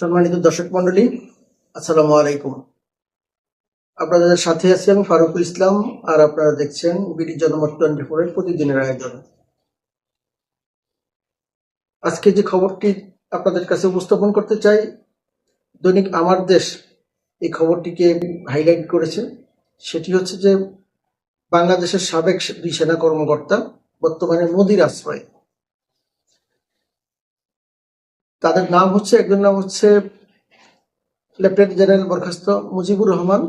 সম্মানিত দর্শক মন্ডলী আসসালামু আলাইকুম। আপনাদের সাথে আছি আমি ফারুকুল ইসলাম, আর আপনারা দেখছেন বিডি জনমত টোয়েন্টি ফোর এর প্রতিদিনের আয়োজন। আজকে যে খবরটি আপনাদের কাছে উপস্থাপন করতে চাই, দৈনিক আমার দেশ এই খবরটিকে হাইলাইট করেছে। সেটি হচ্ছে যে বাংলাদেশের সাবেক দুই সেনা কর্মকর্তা, বর্তমানে মোদির আশ্রয় তাদের নাম হচ্ছে একজন নাম হচ্ছে লেফটেন্যান্ট জেনারেল বরখাস্ত মুজিবুর রহমান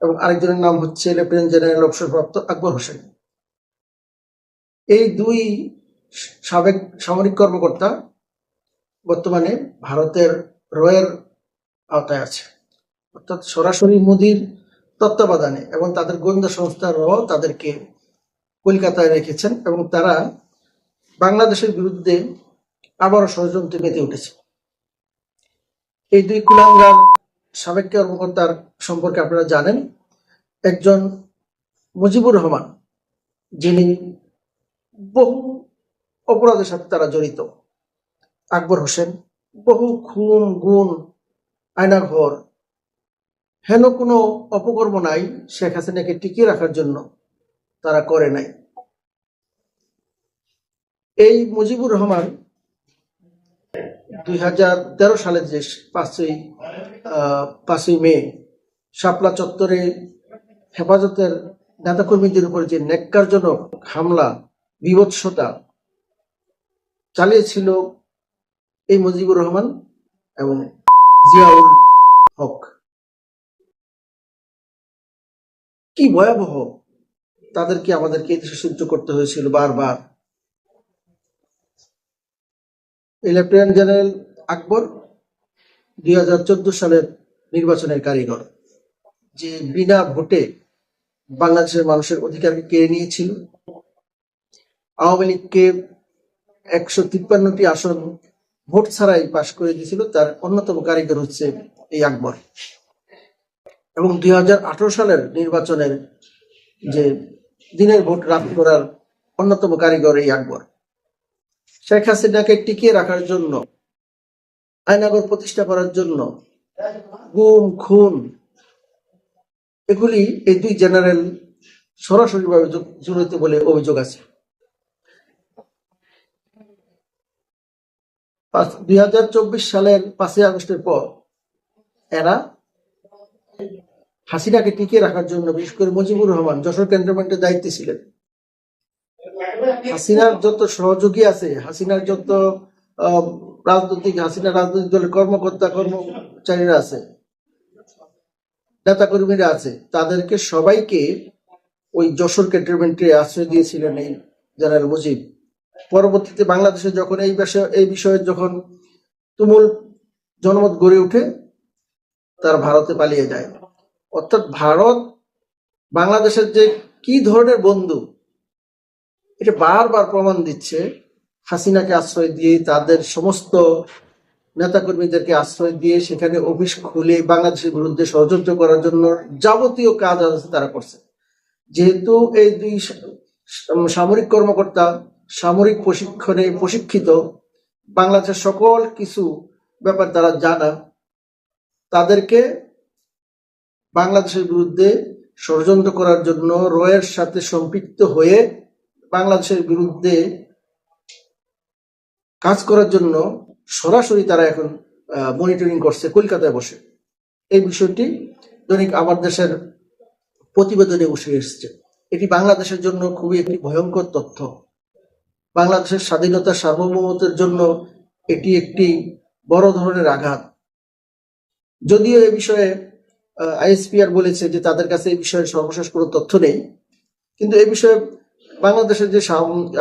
এবং আরেকজনের নাম হচ্ছে লেফটেন্যান্ট জেনারেল অবসরপ্রাপ্ত আকবর হোসেন। এই দুই সাবেক সামরিক কর্মকর্তা বর্তমানে ভারতের রয়ের আওতায় আছে। অর্থাৎ সরাসরি মোদির তত্ত্বাবধানে এবং তাদের গোয়েন্দা সংস্থার র তাদেরকে কলকাতায় রেখেছেন এবং তারা বাংলাদেশের বিরুদ্ধে আবারও ষড়যন্ত্রে মেতে উঠেছে। এই দুই কুলাঙ্গার সাবেক কর্মকর্তার সম্পর্কে আপনারা জানেন, একজন মুজিবুর রহমান, যিনি বহু অপরাধের সাথে তারা জড়িত। আকবর হোসেন, বহু খুন, গুণ আয়নাঘর হেন কোনো অপকর্ম নাই, শেখ হাসিনাকে টিকিয়ে রাখার জন্য তারা করে নাই। এই মুজিবুর রহমান দুই হাজার তেরো সালের যে পাঁচই পাঁচই মে, শাপলা চত্বরে হেফাজতের নেতাকর্মীদের উপর যে নেককারজনক হামলা, বিভৎসতা চালিয়েছিল এই মুজিবুর রহমান এবং জিয়াউল হক। কি ভয়াবহ তাদেরকে আমাদেরকে সহ্য করতে হয়েছিল বারবার এই লেফটেন্যান্ট জেনারেল আকবর দুই হাজার চোদ্দ সালের নির্বাচনের কারিগর, যে বিনা ভোটে বাংলাদেশের মানুষের অধিকারকে কেড়ে নিয়েছিল। আওয়ামী লীগকে একশো তিপ্পান্নটি আসন ভোট ছাড়াই পাশ করে দিয়েছিল, তার অন্যতম কারিগর হচ্ছে এই আকবর। এবং দুই হাজার আঠারো সালের নির্বাচনের যে দিনের ভোট রাত করার অন্যতম কারিগর এই আকবর। শেখ হাসিনাকে টিকিয়ে রাখার জন্য আইনাগর প্রতিষ্ঠা করার জন্য, গুম, খুন, এগুলি এই দুই জেনারেল সরাসরিভাবে জ- জড়িত বলে অভিযোগ আছে। দুই হাজার চব্বিশ সালের পাঁচই আগস্টের পর এরা হাসিনাকে টিকিয়ে রাখার জন্য বিশেষ করে মুজিবুর রহমান যশোর ক্যান্টনমেন্টের দায়িত্বে ছিলেন। হাসিনার যত সহযোগী আছে, হাসিনার যত রাজনৈতিক হাসিনা রাজনৈতিক দলের কর্মকর্তা, কর্মচারীরা আছে নেতা কর্মীরা আছে, তাদেরকে সবাইকে ওই যশোর ক্যান্টনমেন্টে আশ্রয় দিয়েছিলেন এই জেনারেল মুজিব। পরবর্তীতে বাংলাদেশে যখন এই বিষয়ে এই বিষয়ে যখন তুমুল জনমত গড়ে উঠে তার ভারতে পালিয়ে যায়। অর্থাৎ ভারত বাংলাদেশের যে কি ধরনের বন্ধু এটা বারবার প্রমাণ দিচ্ছে, হাসিনাকে আশ্রয় দিয়ে তাদের সমস্ত নেতাকর্মীদেরকে আশ্রয় দিয়ে সেখানে অফিস খুলে বাংলাদেশের বিরুদ্ধে ষড়যন্ত্র করার জন্য যাবতীয় কাজ আছে তারা করছে। যেহেতু এই দুই সামরিক কর্মকর্তা সামরিক প্রশিক্ষণে প্রশিক্ষিত, বাংলাদেশের সকল কিছু ব্যাপার তারা জানা, তাদেরকে বাংলাদেশের বিরুদ্ধে ষড়যন্ত্র করার জন্য রয়ের সাথে সম্পৃক্ত হয়ে বাংলাদেশের বিরুদ্ধে কাজ করার জন্য সরাসরি তারা এখন মনিটরিং করছে, কলকাতায় বসে। এই বিষয়টি দৈনিক আমার দেশের প্রতিবেদনে উঠে এসেছে। এটি বাংলাদেশের জন্য খুবই একটি ভয়ঙ্কর তথ্য। বাংলাদেশের স্বাধীনতা সার্বভৌমত্বের জন্য এটি একটি বড় ধরনের আঘাত। যদিও এ বিষয়ে আইএসপিআর বলেছে যে তাদের কাছে এই বিষয়ে সর্বশেষ কোনো তথ্য নেই, কিন্তু এ বিষয়ে বাংলাদেশের যে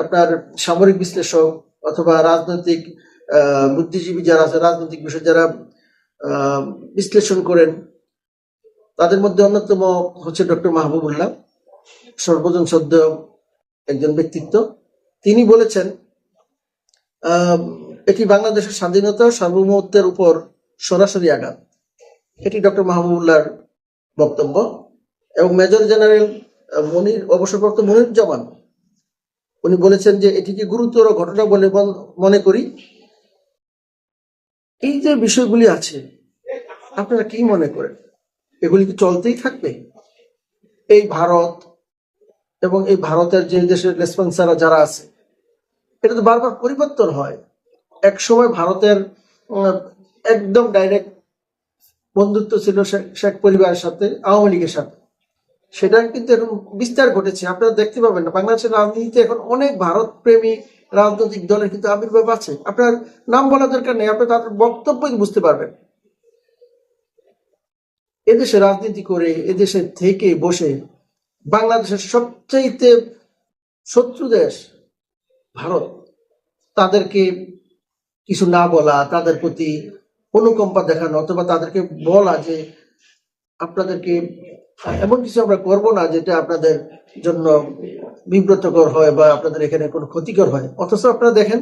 আপনার সামরিক বিশ্লেষক অথবা রাজনৈতিক বুদ্ধিজীবী যারা আছে, রাজনৈতিক বিষয় যারা বিশ্লেষণ করেন, তাদের মধ্যে অন্যতম হচ্ছে ডক্টর মাহবুবুল্লাহ, সর্বজন সদ্য একজন ব্যক্তিত্ব। তিনি বলেছেন এটি বাংলাদেশের স্বাধীনতা সার্বভৌমত্বের উপর সরাসরি আঘাত। এটি ডক্টর মাহবুবুল্লাহর বক্তব্য এবং মেজর জেনারেল মনির, অবসরপ্রাপ্ত মনির মনিরুজ্জামান উনি বলেছেন যে এটিকে গুরুতর ঘটনা বলে মনে করি? এই যে বিষয়গুলি আছে, আপনারা কি মনে করেন? এগুলি কি চলতেই থাকবে? এই ভারত এবং এই ভারতের যে দেশের রেসপন্সাররা যারা আছে, এটা তো বারবার পরিবর্তন হয়। এক সময় ভারতের একদম ডাইরেক্ট বন্ধুত্ব ছিল শেখ পরিবারের সাথে, আওয়ামী লীগের সাথে। সেটা কিন্তু এখন বিস্তার ঘটেছে। আপনারা দেখতে পাবেন না। বাংলাদেশের রাজনীতিতে এখন অনেক ভারত প্রেমী রাজনৈতিক দলের কিন্তু আবির্ভাব আছে। আপনার নাম বলা দরকার নেই। আপনি তাদের বক্তব্যই বুঝতে পারবেন। এদেশে রাজনীতি করে এদেশে থেকে বসে বাংলাদেশের সবচাইতে শত্রু দেশ ভারত। তাদেরকে কিছু না বলা, তাদের প্রতি অনুকম্পা দেখানো অথবা তাদেরকে বলা যে আপনাদেরকে এমন কিছু আমরা করব না যেটা আপনাদের জন্য বিব্রতকর হয় বা আপনাদের এখানে কোনো ক্ষতিকর হয়। অথচ আপনারা দেখেন,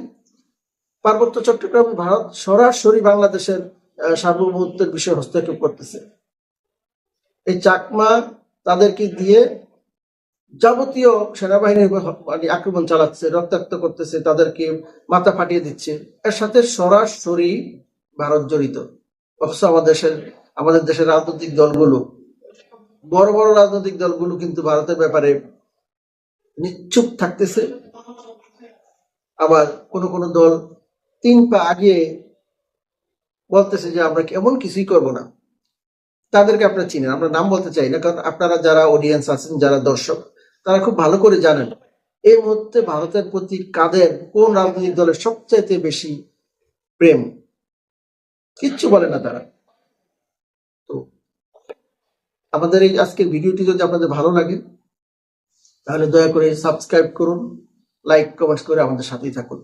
পার্বত্য চট্টগ্রাম ভারত সরাসরি বাংলাদেশের সার্বভৌমত্বের বিষয়ে হস্তক্ষেপ করতেছে। এই চাকমা তাদেরকে দিয়ে যাবতীয় সেনাবাহিনীর মানে আক্রমণ চালাচ্ছে, রক্তাক্ত করতেছে, তাদেরকে মাথা ফাটিয়ে দিচ্ছে। এর সাথে সরাসরি ভারত জড়িত। অথচ আমাদের দেশের আমাদের দেশের রাজনৈতিক দলগুলো বড় বড় রাজনৈতিক দলগুলো কিন্তু ভারতের ব্যাপারে নিশ্চুপ থাকতেছে। আবার কোন কোন দল তিন পা আগে বলতেছে যে আমরা এমন কিছুই করব না। তাদেরকে আপনারা চিনেন, আমরা নাম বলতে চাই না, কারণ আপনারা যারা অডিয়েন্স আছেন, যারা দর্শক, তারা খুব ভালো করে জানেন এই মুহূর্তে ভারতের প্রতি কাদের কোন রাজনৈতিক দলের সবচাইতে বেশি প্রেম। কিচ্ছু বলে না তারা তো আমাদের এই আজকের ভিডিওটি যদি আপনাদের ভালো লাগে, তাহলে দয়া করে সাবস্ক্রাইব করুন, লাইক কমেন্টস করে আমাদের সাথেই থাকুন।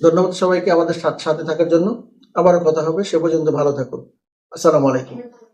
ধন্যবাদ সবাইকে আমাদের সাথে সাথে থাকার জন্য। আবারও কথা হবে, সে পর্যন্ত ভালো থাকুন। আসসালামু আলাইকুম।